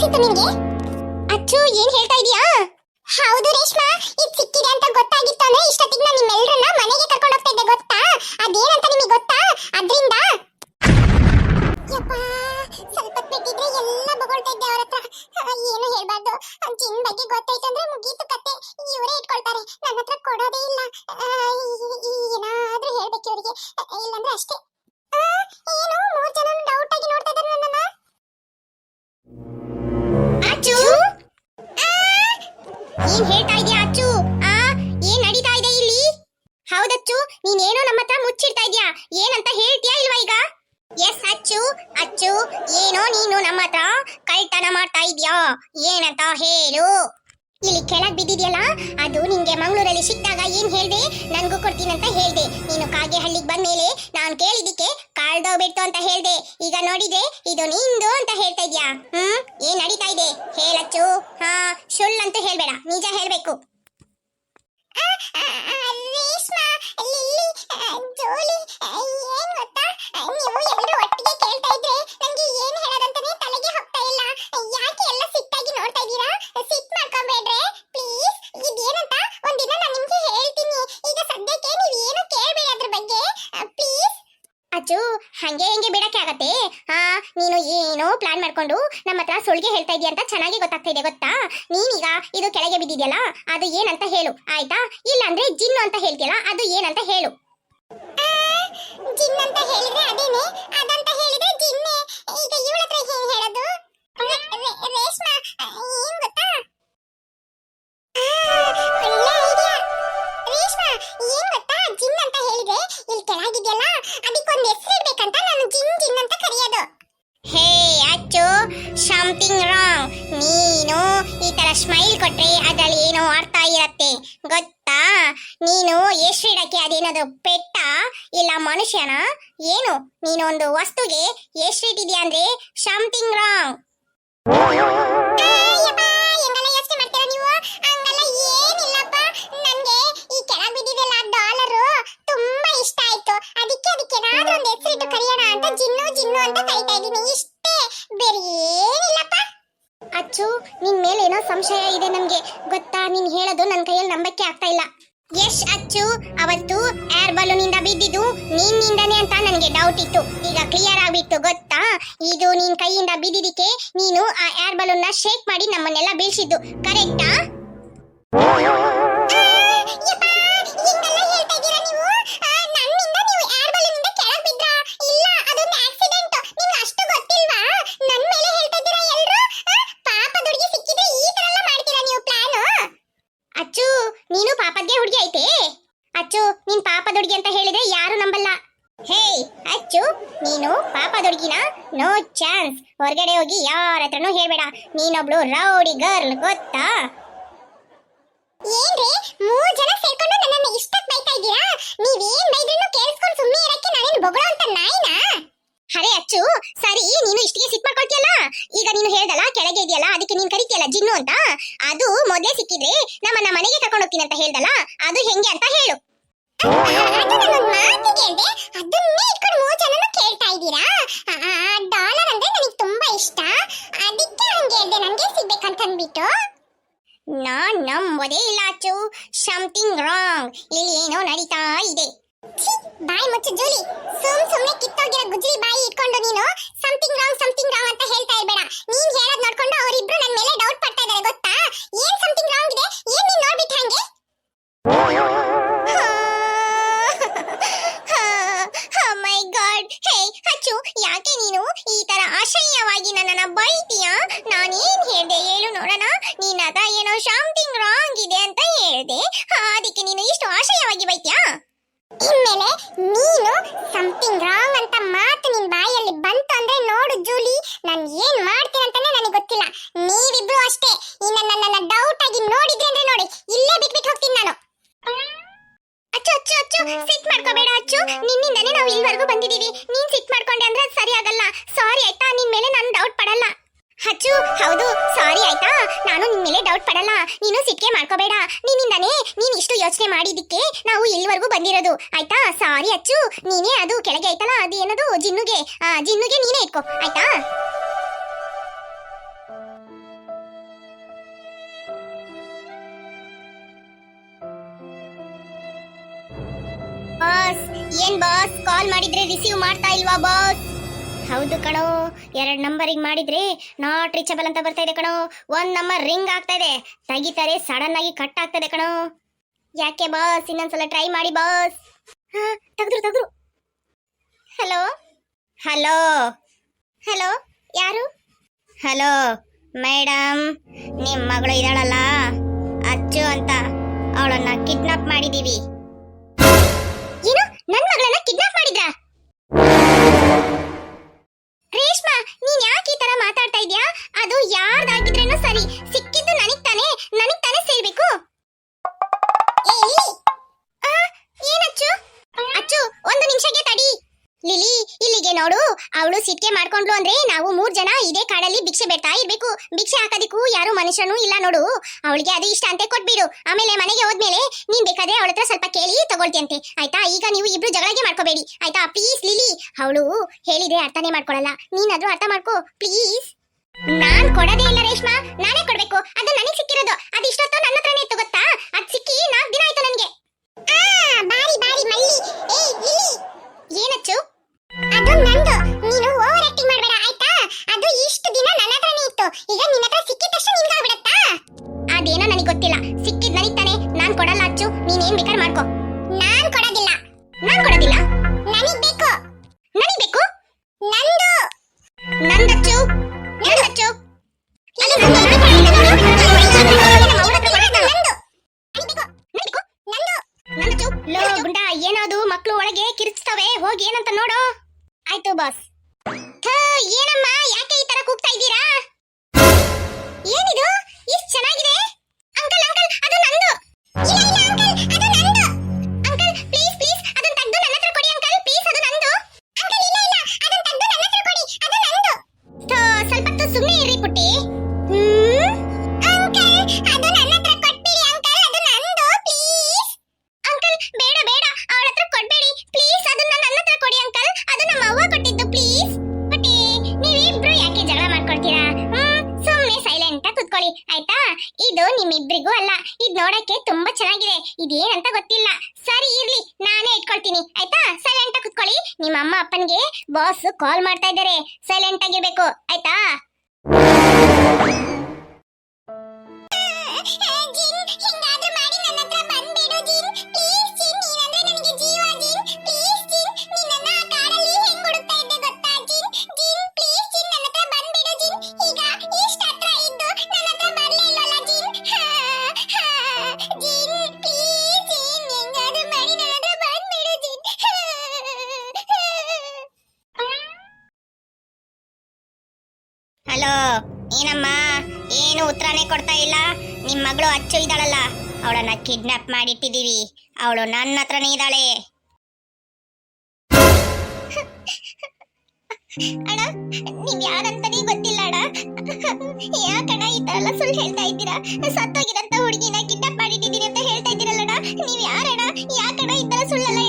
ಸಿಕ್ತು ನಿನ್ಗೆ? ಅಚ್ಚು, ಏನ್ ಹೇಳ್ತಾ ಇದೀಯಾ? ಹೌದು ರೇಷ್ಮಾ, ಇದು ಸಿಕ್ಕಿದೆ ಅಂತ ಗೊತ್ತಾಗಿತ್ತು ಅಂದ್ರೆ ಇಷ್ಟೊತ್ತಿಗೆ ನಾನು ನಿಮ್ಮೆಲ್ಲರನ್ನ ಮನೆಗೆ ಕರ್ಕೊಂಡು ಹೋಗ್ತಾ ಇದ್ದೆ, ಗೊತ್ತಾ? ಅದೇನಂತ ನಿಮಗೆ ಗೊತ್ತಾ? ಅದ್ರಿಂದ? ಸ್ವಲ್ಪ ಬಿಟ್ಟಿದ್ರೆ ಎಲ್ಲ ಏನು ಹೇಳ್ಬಾರ್ದು. ಬಗ್ಗೆ ಗೊತ್ತಾಯ್ತು ಅಂದ್ರೆ ಮುಗೀತು ಕತೆ. ಇವರೇ ಇಟ್ಕೊಳ್ತಾರೆ. ನನ್ನ ಕೊಡೋದೇ ಇಲ್ಲ. ಏನಾದ್ರೂ ಇಲ್ಲಾಂದ್ರೆ ಅಷ್ಟೇ. ಅದು ನಿಂಗೆ ಮಂಗಳೂರಲ್ಲಿ ಸಿಕ್ಕಿದಾಗ ಏನ್ ಹೇಳ್ದೆ? ಕೊಡ್ತೀನಿ ಅಂತ ಹೇಳ್ದೆ. ನೀನು ಕಾಗೆ ಹಳ್ಳಿಗೆ ಬಂದ್ಮೇಲೆ ನಾನ್ ಕೇಳಿದಿಕ್ಕೆ ಕಾಳ್ದೋಗ್ಬಿಡ್ತು ಅಂತ ಹೇಳ್ದೆ. ಈಗ ನೋಡಿದ್ರೆ ಇದು ನಿಂದು ಅಂತ ಹೇಳ್ತಾ ಇದ್ಯಾ? ಹ್ಮ್? ಏನ್ ನಡೀತಾ ಇದೆ? ಹೇಳಚ್ಚು. ಹಾ ಸುಳ್ಳಂತೂ ಹೇಳ್ಬೇಡ. ನಿಜ ಹೇಳ್ಬೇಕು. ರೇಷ್ಮಾ ಲಿಲ್ಲಿ ಜೋಲಿ ಏನ್ ಗೊತ್ತಾ ನೀವು ಎಲ್ಲರೂ ಒಟ್ಟಿಗೆ ಕೇಳ್ತಾ ಇದ್ರೆ ನಂಗೆ ಏನ್ ಹೇಳೋದಂತಾನೆ ತಲೆಗೆ ಹೋಗ್ತಾ ಇಲ್ಲ ಯಾಕೆ ಎಲ್ಲ ಸಿಟ್ಟಾಗಿ ನೋಡ್ತಾ ಇದ್ದೀರಾ ಸಿಟ್ ಮಾಡ್ಕೊಂಬೇಡ್ರೆ ಪ್ಲೀಸ್ ಇದೇನಂತ ಒಂದಿನ ನಾನು ನಿಮ್ಗೆ ಹೇಳ್ತೀನಿ ಈಗ ಸದ್ಯಕ್ಕೆ ನೀವು ಏನು ಕೇಳಬೇಡಿ ಅದ್ರ ಬಗ್ಗೆ ಪ್ಲೀಸ್ ಅಚ್ಚು ಹಂಗೆ ಹಿಂಗೆ ಬಿಡಕ್ಕೆ ಆಗತ್ತೆ ಹಾ ನೀನು ಏನೋ ಪ್ಲಾನ್ ಮಾಡ್ಕೊಂಡು ನಮ್ಮ ಹತ್ರ ಸುಳ್ಗೆ ಹೇಳ್ತಾ ಇದೀಯ ಅಂತ ಚೆನ್ನಾಗಿ ಗೊತ್ತಾಗ್ತಿದೆ ಗೊತ್ತಾ? ನೀನೀಗ ಇದು ಕೆಳಗೆ ಬಿದ್ದಿದ್ಯಲ್ಲ, ಅದು ಏನಂತ ಹೇಳು, ಆಯ್ತಾ? ಇಲ್ಲ ಅಂದ್ರೆ ಅಂತ ಹೇಳ್ತೀಯಲ್ಲ, ಅದು ಏನಂತ ಹೇಳು. ಜಿನ್ ಅಂತ ಹೇಳಿದ್ರೆ ಅದೇನೆ? ಅದಂತ ಹೇಳಿದ್ರೆ ಪೆಟ್ಟ? ಇಲ್ಲ ಮನುಷ್ಯನ? ಏನು? ನೀನು ಒಂದು ವಸ್ತುಗೆ ಎಷ್ಟು ಇಟ್ಟಿದ್ಯಾ ಅಂದ್ರೆ ಸಮಥಿಂಗ್ ರಾಂಗ್ ಅಚ್ಚು, ನಿನ್ ಮೇಲೆ ಏನೋ ಸಂಶಯ ಇದೆ ನಮ್ಗೆ ಗೊತ್ತಾ? ನೀನ್ ಹೇಳೋದು ನನ್ನ ಕೈಯಲ್ಲಿ ನಂಬಕ್ಕೆ ಆಗ್ತಾ ಇಲ್ಲ. ಯಶ್ ಅಚ್ಚು, ಅವತ್ತು ಏರ್ ಬಲೂನ್ ಇಂದ ಬಿದ್ದಿದ್ದು ನಿನ್ನಿಂದನೇ ಅಂತ ನನಗೆ ಡೌಟ್ ಇತ್ತು. ಈಗ ಕ್ಲಿಯರ್ ಆಗ್ಬಿಟ್ಟು ಗೊತ್ತಾ? ಇದು ನಿನ್ ಕೈಯಿಂದ ಬಿದ್ದಿದ್ದಕ್ಕೆ ನೀನು ಆ ಏರ್ ಬಲೂನ್ನ ಶೇಕ್ ಮಾಡಿ ನಮ್ಮನ್ನೆಲ್ಲ ಬೀಳ್ಸಿದ್ದು. ಕರೆಕ್ಟಾ ಅಚ್ಚು ನೀನು ಪಾಪದ್ಗೆ ಹುಡುಗಿ ಐತೆ ಅಚ್ಚು ನೀನ್ ಪಾಪದ ಹುಡುಗಿ ಅಂತ ಹೇಳಿದ್ರೆ ಯಾರು ನಂಬಲ್ಲ ಹೇ ಅಚ್ಚು ನೀನು ಪಾಪದ ಹುಡುಗಿನ ನೋ ಚಾನ್ಸ್ ಹೊರಗಡೆ ಹೋಗಿ ಯಾರ ಹತ್ರನೂ ಹೇಳ್ಬೇಡ. ನೀನೊಬ್ಳು ರೌಡಿ ಗರ್ಲ್ ಗೊತ್ತಾ? ಏನ್ರಿ? ಮೂರ್ ಜನ ಸೇರ್ಕೊಂಡು ನನ್ನನ್ನ ಇಷ್ಟಕ್ ಬೈತಾ ಇದ್ದೀರಾ? ನೀವೇನ್ ಬೈದ್ರೂ ಕೇಳಿಸ್ಕೊಂಡು ಸುಮ್ಮನೆ ಇರಕ್ಕೆ ನಾನೇನು ಬೊಗಳು ಅಂತ ನಾಯಿನಾ? ಅರೆ ಅಚ್ಚು ಸರಿ ನೀನು ಇಷ್ಟಿಗೆ ಸಿಟ್ ಮಾಡ್ಕೊಳ್ತೀಯಲ್ಲ? ಈಗ ನೀನು ಹೇಳ್ದಲ್ಲ ಕೆಳಗೆ ಇದೆಯಲ್ಲ ಅದಕ್ಕೆ ನೀನು ಕರಿತೀಯಲ್ಲ ಜಿನ್ನು ಅಂತ? ಅದು ಮೊದಲೇ ಸಿಕ್ಕಿದ್ರೆ ನಮ್ಮನ್ನ ಮನೆಗೆ ಕರ್ಕೊಂಡು ಹೋಗ್ತೀನಿ ಅಂತ ಹೇಳ್ದಲ್ಲ? ಅದು ಹೆಂಗೆ ಅಂತ ಹೇಳು. ನಾನ್ ನಂಬೋದೇ ಇಲ್ಲ ಅಚ್ಚು ಸಮಥಿಂಗ್ ರಾಂಗ್ ಇಲ್ಲಿ ಏನೋ ನಡೀತಾ ಇದೆ ಬಾಯಿ ಮುಚ್ಚು ಜೂಲಿ ಸುಮ್ ಸುಮ್ನೆ ಕಿತ್ತೋಗಿರೋ ಗುಜ್ರಿ ಬಾಯಿ ಇಟ್ಕೊಂಡು ನೀನು ಸಮಥಿಂಗ್ ರಾಂಗ್ ಸಮಥಿಂಗ್ ರಾಂಗ್ ಅಂತ ಹೇಳ್ತಾ ಇರ್ಬೇಡ ನೀನ್ ಹೇಳೋದ್ ನೋಡ್ಕೊಂಡು ಅವರಿಬ್ರು ನನ್ನ ಮೇಲೆ ಡೌಟ್ ಪಡ್ತಾ ಇದ್ದಾರೆ ಗೊತ್ತಾ ಏನ್ ಸಮಥಿಂಗ್ ರಾಂಗ್ ಇದೆ ಏನ್ ನೀನ್ ನೋಡ್ಬಿಟ್ಟು ಹಂಗೆ ಹೇ ಅಚ್ಚು ಯಾಕೆ ನೀನು ಈ ತರ ಆಶಯವಾಗಿ ನನ್ನನ್ನ ಬೈತೀಯಾ? ನಾನೇನ್ ಹೇಳ್ದೆ ಹೇಳು ನೋಡೋಣ. ನೀನ್ ಅದ ಏನೋ ಶಾಂತಿಂಗ್ ರಾಂಗ್ ಇದೆ ಅಂತ ಹೇಳ್ದೆ. ಅದಕ್ಕೆ ನೀನು ಇಷ್ಟು ಆಶಯವಾಗಿ ಬೈತೀಯಾ? ಇನ್ಮೇಲೆ ನೀನು ಸಮಥಿಂಗ್ ರಾಂಗ್ ಅಂತ ಮಾತು ಅಚ್ಚು, ಹೌದು. ಸಾರಿ ಆಯ್ತಾ? ನಾನು ನಿನ್ ಮೇಲೆ ಡೌಟ್ ಪಡಲ್ಲ. ನೀನು ಸಿಟ್ಟಿಗೆ ಮಾಡ್ಕೋಬೇಡ. ನಿನ್ನಿಂದಾನೇ ನೀನ್ ಇಷ್ಟು ಯೋಚನೆ ಮಾಡಿದಿಕ್ಕೆ ನಾವು ಇಲ್ಲಿವರೆಗೂ ಬಂದಿರೋದು. ಆಯ್ತಾ? ಸಾರಿ ಅಚ್ಚು. ನೀನೇ ಅದು ಕೆಳಗೆ ಆಯ್ತಲ್ಲ, ಅದು ಏನದು? ಜಿನ್ನುಗೆ. ಜಿನ್ನುಗೆ ನೀನೇ ಇಟ್ಕೋ. ಆಯ್ತಾ? ಬಾಸ್ ಏನ್ ಬಾಸ್ ಕಾಲ್ ಮಾಡಿದ್ರೆ ರಿಸೀವ್ ಮಾಡ್ತಾ ಇಲ್ವಾ ಬಾಸ್ ಹೌದು ಕಣೋ. ಎರಡ್ ನಂಬರಿಗೆ ಮಾಡಿದ್ರೆ ನಾಟ್ ರೀಚಬಲ್ ಅಂತ ಬರ್ತಾ ಇದೆ ಕಣೋ. ಒಂದ್ ನಂಬರ್ ರಿಂಗ್ ಆಗ್ತಾ ಇದೆ. ತೆಗಿತಾರೆ ಸಡನ್ ಆಗಿ ಕಟ್ ಆಗ್ತದೆ ಕಣೋ. ಯಾಕೆ ಬಾಸ್ ಇನ್ನೊಂದ್ಸಲ ಟ್ರೈ ಮಾಡಿ ಬಾಸ್ ತೆಗ್ದ್ರು ತೆಗ್ದ್ರು. ಹಲೋ ಹಲೋ ಹಲೋ ಯಾರು? ಹಲೋ ಮೇಡಮ್ ನಿಮ್ ಮಗಳು ಇದ್ದಾಳಲ್ಲ? ಅಚ್ಚು ಅಂತ ಅವಳನ್ನ ಕಿಡ್ನಾಪ್ ಮಾಡಿದೀವಿ. ಅವಳು ಸಿಟ್ಕೆ ಮಾಡ್ಕೊಂಡ್ಲು ಅಂದ್ರೆ ನಾವು ಮೂರ್ ಜನ ಇದೇ ಕಾಡಲ್ಲಿ ಭಿಕ್ಷೆ ಬೇಡ್ತಾ ಇರ್ಬೇಕು. ಭಿಕ್ಷೆ ಹಾಕೋದಿಕ್ಕೂ ಯಾರು ಮನುಷ್ಯನೂ ಇಲ್ಲ ನೋಡು. ಅವಳಿಗೆ ಅದು ಇಷ್ಟ ಅಂತ ಕೊಟ್ಬಿಡು. ಆಮೇಲೆ ಮನೆಗೆ ಹೋದ್ಮೇಲೆ ನೀನ್ ಬೇಕಾದ್ರೆ ಅವಳ ಹತ್ರ ಸ್ವಲ್ಪ ಕೇಳಿ ತಗೊಳ್ತಿಯಂತೆ. ಆಯ್ತಾ? ಈಗ ನೀವು ಇಬ್ರು ಜಗಳಗೆ ಮಾಡ್ಕೋಬೇಡಿ. ಆಯ್ತಾ? Please Lily. ಅವಳು ಹೇಳಿದ್ರೆ ಅರ್ಥನೇ ಮಾಡ್ಕೊಳಲ್ಲ. ನೀನಾದ್ರೂ ಅರ್ಥ ಮಾಡ್ಕೋ. ಪ್ಲೀಸ್. ನಾನ್ ಕೊಡದೇ ಇಲ್ಲ ರೇಷ್ಮಾ. ನಾನೇ ಕೊಡ್ಬೇಕು. ಅದು ನನಗೆ ಸಿಕ್ಕಿರೋದು. ಅದು ಇಷ್ಟೊತ್ತು ನನ್ನ ಹತ್ರನೇ ಇತ್ತು ಗೊತ್ತಾ? ಅದ್ ಸಿಕ್ಕಿ ನಾಲ್ಕು ದಿನ ಆಯ್ತು ನನ್ಗೆ. ಬಾರಿ ಬಾರಿ ಏನಚ್ಚು? ಅದು ನಂದು. ನೀನು ಓವರ್ ಆಕ್ಟಿಂಗ್ ಮಾಡಬೇಡ, ಆಯ್ತಾ? ಅದು ಇಷ್ಟು ದಿನ ನನ್ನ ಹತ್ರನೇ ಇತ್ತು. ಈಗ ನಿನ್ನ ಹತ್ರ ಸಿಕ್ಕಿದ ತಕ್ಷಣ ನಿನ್ಗಾಗ್ಬಿಡತ್ತಾ? ಅದೇನೋ ನನಗೆ ಗೊತ್ತಿಲ್ಲ. ಸಿಕ್ಕಿದ್ ನನಗೆ ತಾನೆ. ನಾನ್ ಕೊಡಲ್ಲ ಅಚ್ಚು. ನೀನ್ ಏನ್ ಬೇಕಾದ್ರೆ ಮಾಡ್ಕೋ. ಆಯ್ತು ಬಾಸ್ ಏನಮ್ಮ? ಯಾಕೆ ಈ ತರ ಕೂಗ್ತಾ ಇದ್ದೀರಾ? ಏನಿದು? ಇಷ್ಟು ಚೆನ್ನಾಗಿದೆ? ಅಂಕಲ್ ಅಂಕಲ್ ಅದು ನಂದು. ಇಲ್ಲ ಇಲ್ಲ ಅದು ಪ್ಲೀಸ್ ಕೊಡಿ ಅದು ನಂದು. ಅಂಕಲ್ ಇಲ್ಲ ಇಲ್ಲ ಕೊಡಿ, ಅದು ಸ್ವಲ್ಪ ಸುಮ್ಮನೆ ಇರಿ ಪುಟ್ಟಿ. ಹ್ಮ್? ಅದು ಕೊಟ್ಬಿಡಿ ಅದು ನಂದು ಪ್ಲೀಸ್ ಅಂಕಲ್ ಬೇಡ ಬೇಡ, ಅವಳ ಹತ್ರ ಕೊಡ್ಬೇಡಿ. ಪ್ಲೀಸ್ ಅದನ್ನ ನನ್ನ ಹತ್ರ ಕೊಡಿ ಅಂಕಲ್ ಅದು ನಮ್ಮ ಅವ್ವ ಕೊಟ್ಟಿದ್ದು ಪ್ಲೀಸ್ ಬಟ್ಟಿ ನೀವಿಬ್ರು ಯಾಕೆ ಜಗಳ ಮಾಡ್ಕೊಳ್ತೀರಾ? ಸುಮ್ಮನೆ ಸೈಲೆಂಟ್ ಆಗಿ ಕುತ್ಕೊಳ್ಳಿ, ಆಯ್ತಾ? ಇದು ನಿಮ್ಮಿಬ್ರಿಗೂ ಅಲ್ಲ, ಇದು ನೋಡಕ್ಕೆ ತುಂಬಾ ಚೆನ್ನಾಗಿದೆ. ಇದೇನಂತ ಗೊತ್ತಿಲ್ಲ. ಸರಿ, ಇರ್ಲಿ, ನಾನೇ ಇಟ್ಕೊಳ್ತೀನಿ. ಆಯ್ತಾ? ಸೈಲೆಂಟ್ ಆಗಿ ಕುತ್ಕೊಳ್ಳಿ. ನಿಮ್ಮ ಅಮ್ಮ ಅಪ್ಪನಿಗೆ ಬಾಸ್ ಕಾಲ್ ಮಾಡ್ತಾ ಇದ್ದಾರೆ. ಸೈಲೆಂಟ್ ಆಗಿರ್ಬೇಕು. ಆಯ್ತಾ? ಹಲೋ, ಏನಮ್ಮ? ಏನು ಉತ್ತರನೇ ಕೊಡ್ತಾ ಇಲ್ಲ? ನಿಮ್ಮ ಮಗಳು ಅಚ್ಚು ಇದ್ದಾಳಲ್ಲ, ಅವಳನ್ನ ಕಿಡ್ನಾಪ್ ಮಾಡಿಟ್ಟಿದ್ದೀವಿ. ಅವಳು ನನ್ನ ಹತ್ರನೇ ಇದ್ದಾಳೆ. ಅಣ್ಣ, ನೀವ್ ಯಾರಂತಾನೆ ಗೊತ್ತಿಲ್ಲ ಅಣ್ಣ. ಯಾಕಣ್ಣ ಈ ತರ ಸುಳ್ಳು ಹೇಳ್ತಾ ಇದ್ದೀರಾ? ಸತ್ತೋಗಿರಂತ ಹುಡುಗಿನ ಕಿಡ್ನಾಪ್ ಮಾಡಿಟ್ಟಿದ್ದೀನಿ ಅಂತ ಹೇಳ್ತಾ ಇದ್ದೀರಲ್ಲಣ್ಣ ನೀವ್ ಯಾರಣ್ಣ? ಯಾಕಣ್ಣ ಈ ತರ ಸುಳ್ಳೆಲ್ಲ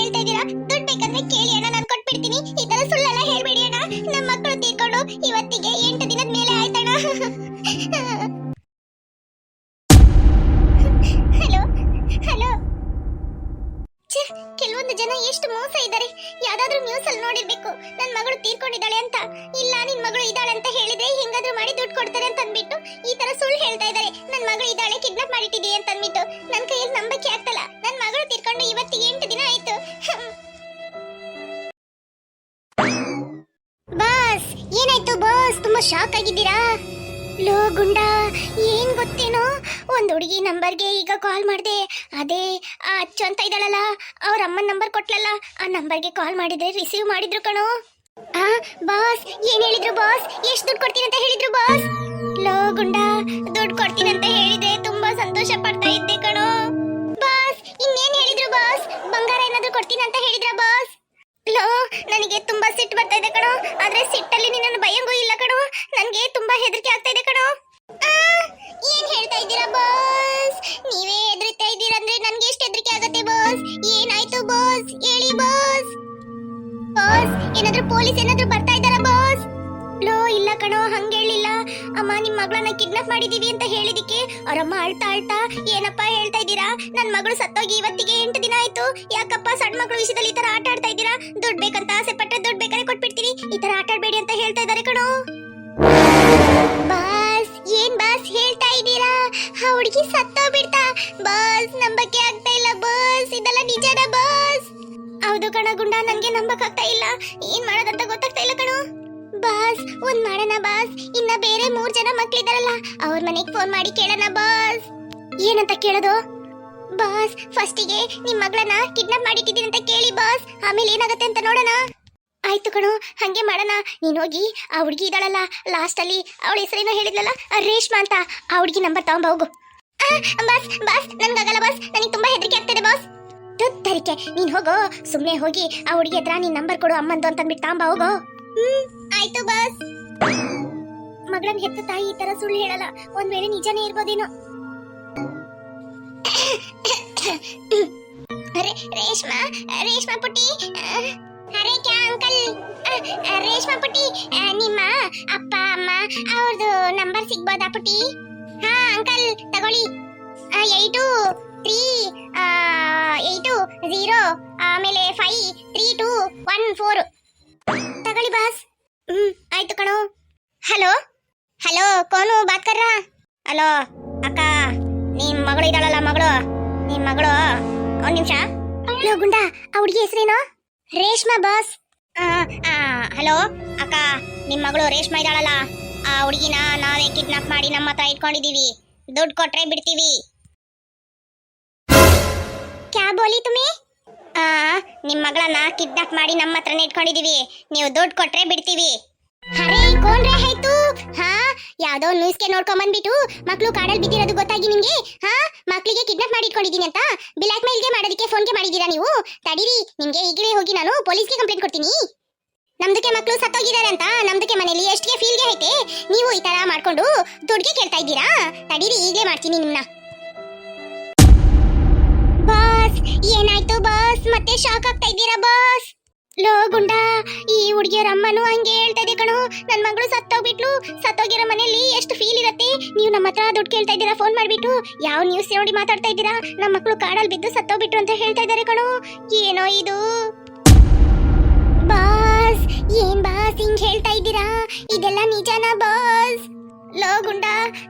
ತೀರ್ಕೊಂಡು ಎಂಟು ದಿನ ಆಯ್ತು. ಬಸ್, ಏನಾಯ್ತು ಬಾಸ್? ತುಂಬಾ ಶಾಕ್ ಆಗಿದ್ದೀರಾ? ಲೋ, ಗುಂಡ, ಏನ್ ಗೊತ್ತೇನೋ? ಒಂದ್ ಹುಡುಗಿ ನಂಬರ್ಗೆ ಈಗ ಕಾಲ್ ಮಾಡಿದೆ. ಅದೇ, ಆ ಅಚ್ಚು ಅಂತ ಇದ್ದಾಳಲ್ಲ, ಅವ್ರ ಅಮ್ಮನ ನಂಬರ್ ಕೊಟ್ಲಲ್ಲ, ಆ ನಂಬರ್ಗೆ ಕಾಲ್ ಮಾಡಿದ್ರೆ ರಿಸೀವ್ ಮಾಡಿದ್ರು ಕಣೋ. ಆ, ಬಾಸ್, ಏನ್ ಹೇಳಿದ್ರು ಬಾಸ್? ಎಷ್ಟು ದುಡ್ಡು ಕೊಡ್ತೀನಿ ಅಂತ ಹೇಳಿದ್ರು ಬಾಸ್? ಲೋ, ಗುಂಡ, ದುಡ್ಡು ಕೊಡ್ತೀನಿ ಅಂತ ಹೇಳಿದ್ರೆ ತುಂಬಾ ಸಂತೋಷ ಪಡ್ತಾ ಇದ್ದೆ ಕಣೋ. ಬರ್ತೀನಿ ಅಂತ ಹೇಳಿದ್ರ, ಬಾಸ್? ಲೋ, ನನಗೆ ತುಂಬಾ ಸಿಟ್ಟು ಬರ್ತಾ ಇದೆ ಕಣೋ. ಆದ್ರೆ ಸಿಟ್ಟಲ್ಲಿ ನಿನ್ನ ಭಯಂಗೂ ಇಲ್ಲ ಕಣೋ. ನನಗೆ ತುಂಬಾ ಹೆದರಿಕೆ ಆಗ್ತಾ ಇದೆ ಕಣೋ. ಏನ್ ಹೇಳ್ತಾ ಇದ್ದೀರಾ, ಬಾಸ್? ನೀವೇ ಹೆದರಿತಾ ಇದ್ದೀರಾ ಅಂದ್ರೆ ನನಗೆ ಎಷ್ಟು ಹೆದರಿಕೆ ಆಗುತ್ತೆ, ಬಾಸ್? ಏನಾಯ್ತು, ಬಾಸ್? ಹೇಳಿ, ಬಾಸ್. ಬಾಸ್, ಏನಾದ್ರೂ ಪೊಲೀಸ್ ಏನಾದ್ರೂ ಬರ್ತಾ ಇದ್ದಾರಾ, ಬಾಸ್? ಲೋ, ಇಲ್ಲ ಕಣೋ, ಹಂಗೆ ಹೇಳಿಲ್ಲ. ಅಮ್ಮ, ನಿಮ್ ಮಗಳನ್ನ ಕಿಡ್ನಾಪ್ ಮಾಡಿದೀವಿ ಅಂತ ಹೇಳಿದಿಕ್ಕೆ. ಅವರಮ್ಮ ಅಳ್ತಾ ಅಳ್ತಾ, ಏನಪ್ಪ ಹೇಳ್ತಾ ಇದ್ದೀರಾ? ನನ್ ಮಗಳು ಸತ್ತೋಗಿ ಇವತ್ತಿಗೆ ಎಂಟು ದಿನ ಆಯ್ತು. ಯಾಕಪ್ಪ ಸಣ್ಣ ಮಗಳು ವಿಷಯದಲ್ಲಿ ಈ ತರ ಆಟ ಆಡ್ತಾ ಇದ್ದೀರಾ? ದುಡ್ಡು ಬೇಕಂತ ಆಸೆ ಪಟ್ಟರೆ ದುಡ್ಡು ಬೇಕಾದ್ರೆ ಕೊಟ್ಬಿಡ್ತೀನಿ. ಈ ತರ ಆಟ ಆಡ್ಬೇಡಿ ಅಂತ ಹೇಳ್ತಾ ಇದ್ದಾರೆ ಕಣೋ. ಬಾಸ್, ಏನ್ ಬಾಸ್ ಹೇಳ್ತಾ ಇದ್ದೀರಾ? ಆ ಹುಡುಗಿ ಸತ್ತೋಗ್ಬಿಡ್ತಾ. ಬಾಸ್, ನಂಬಕ್ಕೆ ಆಗ್ತಾ ಇಲ್ಲ ಬಾಸ್. ಇದೆಲ್ಲ ನಿಜನ ಬಾಸ್? ಹೌದು ಕಣ ಗುಂಡ ನನಗೆ ನಂಬಕ್ ಆಗ್ತಾ ಇಲ್ಲ. ಏನ್ ಮಾಡೋದಂತ ಗೊತ್ತಾಗ್ತಾ ಇಲ್ಲ ಕಣೋ. ಬಾಸ್, ಒಂದ್ ಮಾಡೋಣ ಬಾಸ್. ಇನ್ನ ಬೇರೆ ಮೂರ್ ಜನ ಮಕ್ಳಿದಾರಲ್ಲ, ಅವ್ರ ಮನೆಗ್ ಫೋನ್ ಮಾಡಿ ಕೇಳೋಣ ಬಾಸ್. ಏನಂತ ಕೇಳೋದು? ಬಾಸ್ ಫಸ್ಟಿಗೆ ನಿಮ್ ಮಗಳನ್ನ ಕಿಡ್ನಾಪ್ ಮಾಡಿಟ್ಟಿದ್ದೀನಿ ಅಂತ ಕೇಳಿ ಬಾಸ್. ಆಮೇಲೆ ಏನಾಗುತ್ತೆ ಅಂತ ನೋಡೋಣ. ಆಯ್ತು ಕಣು, ಹಂಗೆ ಮಾಡೋಣ. ನೀನು ಹೋಗಿ, ಆ ಹುಡುಗಿ ಇದ್ದಾಳಲ್ಲ ಲಾಸ್ಟ್ ಅಲ್ಲಿ ಅವಳ ಹೆಸರೇನೋ ಹೇಳಿದ್ಲಲ್ಲ ರೇಷ್ಮಾ ಅಂತ, ಆ ಹುಡುಗಿ ನಂಬರ್ ತಗೊಂಬ ಹೋಗು. ಬಾಸ್ ಬಾಸ್, ನನ್ಗಾಗಲ್ಲ ಬಾಸ್, ನನಗೆ ತುಂಬಾ ಹೆದರಿಕೆ ಆಗ್ತಿದೆ ಬಾಸ್. ತುತ್ತರಿಕೆ ನೀನ್ ಹೋಗೋ, ಸುಮ್ನೆ ಹೋಗಿ ಆ ಹುಡುಗಿ ಹತ್ರ ನೀನ್ ನಂಬರ್ ಕೊಡು ಅಮ್ಮಂದು ಅಂತ ಅಂದ್ಬಿಟ್ಟು ತಾಂಬ ಹೋಗೋ. ಹ್ಮ್. ಆಯ್ತು ಬಸ್ ಮಗಳನ್ ಹೆತ್ತ ತಾಯಿ ಈ ತರ ಸುಳ್ಳು ಹೇಳಲ್ಲ. ಒಂದ್ ವೇಳೆ ನಿಜನೇ ಇರ್ಬೋದೇನೋ. ರೇಷ್ಮಾ ರೇಷ್ಮಾ ಪುಟ್ಟಿ. ಅರೆ, ಕ್ಯಾ ಅಂಕಲ್? ರೇಷ್ಮಾ ಪುಟ್ಟಿ ನಿಮ್ಮ ಅಪ್ಪ, ಅಮ್ಮ ಅವ್ರದ್ದು ನಂಬರ್ ಸಿಗ್ಬೋದಾ ಪುಟ್ಟಿ? ಹಾ, ಅಂಕಲ್, ತಗೊಳ್ಳಿ. ಏಯ್ಟು ತ್ರೀ ಏಯ್ಟು ಝೀರೋ ಆಮೇಲೆ five three two one four ತಗೊಳ್ಳಿ ಬಾಸ್ ಹ್ಮ್ ಆಯ್ತು ಕಣೋ. ಹಲೋ? ಹಲೋ ಕೋನು ಬಾತ್ ಅಲೋ ಹಲೋ ಅಕ್ಕ ನಿಮ್ ಮಗಳು ಇದ್ದಾಳಲ್ಲ ಮಗಳು? ನಿಮ್ ಮಗಳು? ಒಂದ್ ನಿಮಿಷ. ಹಲೋ ಗುಂಡ ಆ ಹುಡುಗಿ ಹೆಸರೇನು? ರೇಷ್ಮಾ ಬಾಸ್. ಹಲೋ ಅಕ್ಕ ನಿಮ್ ಮಗಳು ರೇಷ್ಮಾ ಇದ್ದಾಳಲ್ಲ? ಆ ಹುಡುಗಿನ ನಾವೇ ಕಿಡ್ನಾಪ್ ಮಾಡಿ ನಮ್ಮ ಹತ್ರ ಇಟ್ಕೊಂಡಿದೀವಿ ದುಡ್ಡು ಕೊಟ್ರೆ ಬಿಡ್ತೀವಿ. ಕ್ಯಾ ಬೋಲಿ ತುಮಿ? ಆ ನಿಮ್ಮ ಮಗಳನ್ನ ಕಿಡ್ನಾಪ್ ಮಾಡಿ ನಮ್ಮ ಹತ್ರನೇ ಇಟ್ಕೊಂಡಿದೀವಿ. ನೀವು ದುಡ್ಡು ಕೊಟ್ರೆ ಬಿಡ್ತೀವಿ. ಅರೆ ಆಯ್ತು. ಹಾ, ಯಾವ್ದೋ ನ್ಯೂಸ್ಗೆ ನೋಡ್ಕೊಂಡ್ ಬಂದ್ಬಿಟ್ಟು ಮಕ್ಳು ಕಾಡಲ್ಲಿ ಬಿದ್ದಿರೋದು ಗೊತ್ತಾಗಿ ನಿಮ್ಗೆ? ಹಾ, ಮಕ್ಳಿಗೆ ಕಿಡ್ನಾಪ್ ಮಾಡಿ ಇಟ್ಕೊಂಡಿದೀನಿ ಅಂತ? ಬ್ಲಾಕ್ ಮೇಲ್ಗೆ ಮಾಡೋದಕ್ಕೆ ಫೋನ್ಗೆ ಮಾಡಿದೀರಾ ನೀವು? ತಡೀರಿ, ನಿಮ್ಗೆ ಈಗಲೇ ಹೋಗಿ ನಾನು ಪೊಲೀಸ್ಗೆ ಕಂಪ್ಲೇಂಟ್ ಕೊಡ್ತೀನಿ. ನಮ್ದಕ್ಕೆ ಮಕ್ಳು ಸತ್ತೋಗಿದ್ದಾರೆ ಅಂತ? ನಮ್ದಕ್ಕೆ ಮನೇಲಿ ಎಷ್ಟಿಗೆ ಫೀಲ್ಗೆ ಐತೆ? ನೀವು ಈ ತರ ಮಾಡ್ಕೊಂಡು ದುಡ್ಡಿಗೆ ಕೇಳ್ತಾ ಇದ್ದೀರಾ? ತಡೀರಿ, ಈಗಲೇ ಮಾಡ್ತೀನಿ ನಿಮ್ನ. ಏನಾಯ್ತು ಬಾಸ್ ಮತ್ತೆ ಶಾಕ್ ಆಗ್ತಾ ಇದ್ದೀರಾ ಬಾಸ್ ಲೋ ಗುಂಡ, ಈ ಹುಡುಗಿಯರ ಅಮ್ಮನು ಹಂಗೆ ಹೇಳ್ತಾ ಇದೆ ಕಣು? ನನ್ನ ಮಗಳು ಸತ್ತೋಗ್ಬಿಟ್ಲು. ಸತ್ತೋಗಿರೋ ಮನೆಯಲ್ಲಿ ಎಷ್ಟು ಫೀಲ್ ಇರತ್ತೆ? ನೀವು ನಮ್ಮ ಹತ್ರ ದುಡ್ಡು ಕೇಳ್ತಾ ಇದ್ದೀರಾ ಫೋನ್ ಮಾಡ್ಬಿಟ್ಟು? ಯಾವ ನ್ಯೂಸ್ ನೋಡಿ ಮಾತಾಡ್ತಾ ಇದ್ದೀರಾ? ನಮ್ಮ ಮಕ್ಕಳು ಕಾಡಲ್ಲಿ ಬಿದ್ದು ಸತ್ತೋಗ್ಬಿಟ್ರು ಅಂತ ಹೇಳ್ತಾ ಇದ್ದಾರೆ ಕಣೋ. ಏನೋ ಇದು? ಬಾಸ್ ಏನ್ ಬಾಸ್ ಹಿಂಗ್ ಹೇಳ್ತಾ ಇದ್ದೀರಾ? ಇದೆಲ್ಲ ನಿಜಾನ ಬಾಸ್ ಲೋ ಗುಂಡ,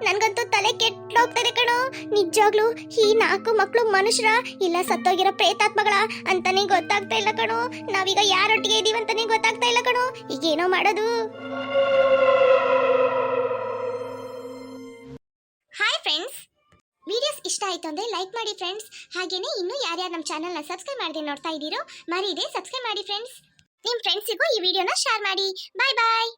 ನನ್ಗಂತೂ ತಲೆ ಕೆಟ್ಟೋಗ್ತದೆ ಕಣೋ. ನಿಜವಾಗ್ಲು ಈ ನಾಲ್ಕು ಮಕ್ಕಳು ಮನುಷ್ಯರ ಇಲ್ಲ ಸತ್ತೋಗಿರೋ ಪ್ರೇತಾತ್ಮಗಳ ಅಂತಾನೆ ಗೊತ್ತಾಗ್ತಾ ಇಲ್ಲ ಕಣೋ. ನಾವೀಗ ಯಾರೊಟ್ಟಿಗೆ ಇದೀವಿ ಅಂತಾನೆ ಗೊತ್ತಾಗ್ತಾ ಇಲ್ಲ ಕಣೋ. ಈಗ ಏನೋ ಮಾಡೋದು. ಹಾಯ್ ಫ್ರೆಂಡ್ಸ್ ವಿಡಿಯೋಸ್ ಇಷ್ಟ ಆಯ್ತು ಅಂದ್ರೆ ಲೈಕ್ ಮಾಡಿ ಫ್ರೆಂಡ್ಸ್ ಹಾಗೇನೆ ಇನ್ನೂ ಯಾರ್ಯಾರು ನಮ್ಮ ಚಾನಲ್ನ ಸಬ್ಸ್ಕ್ರೈಬ್ ಮಾಡದೆ ನೋಡ್ತಾ ಇದ್ದೀರೋ ಮರೀದೆ ಸಬ್ಸ್ಕ್ರೈಬ್ ಮಾಡಿ ಫ್ರೆಂಡ್ಸ್ ನಿಮ್ಮ ಫ್ರೆಂಡ್ಸಿಗೂ ಈ ವಿಡಿಯೋನ ಶೇರ್ ಮಾಡಿ. ಬಾಯ್ ಬಾಯ್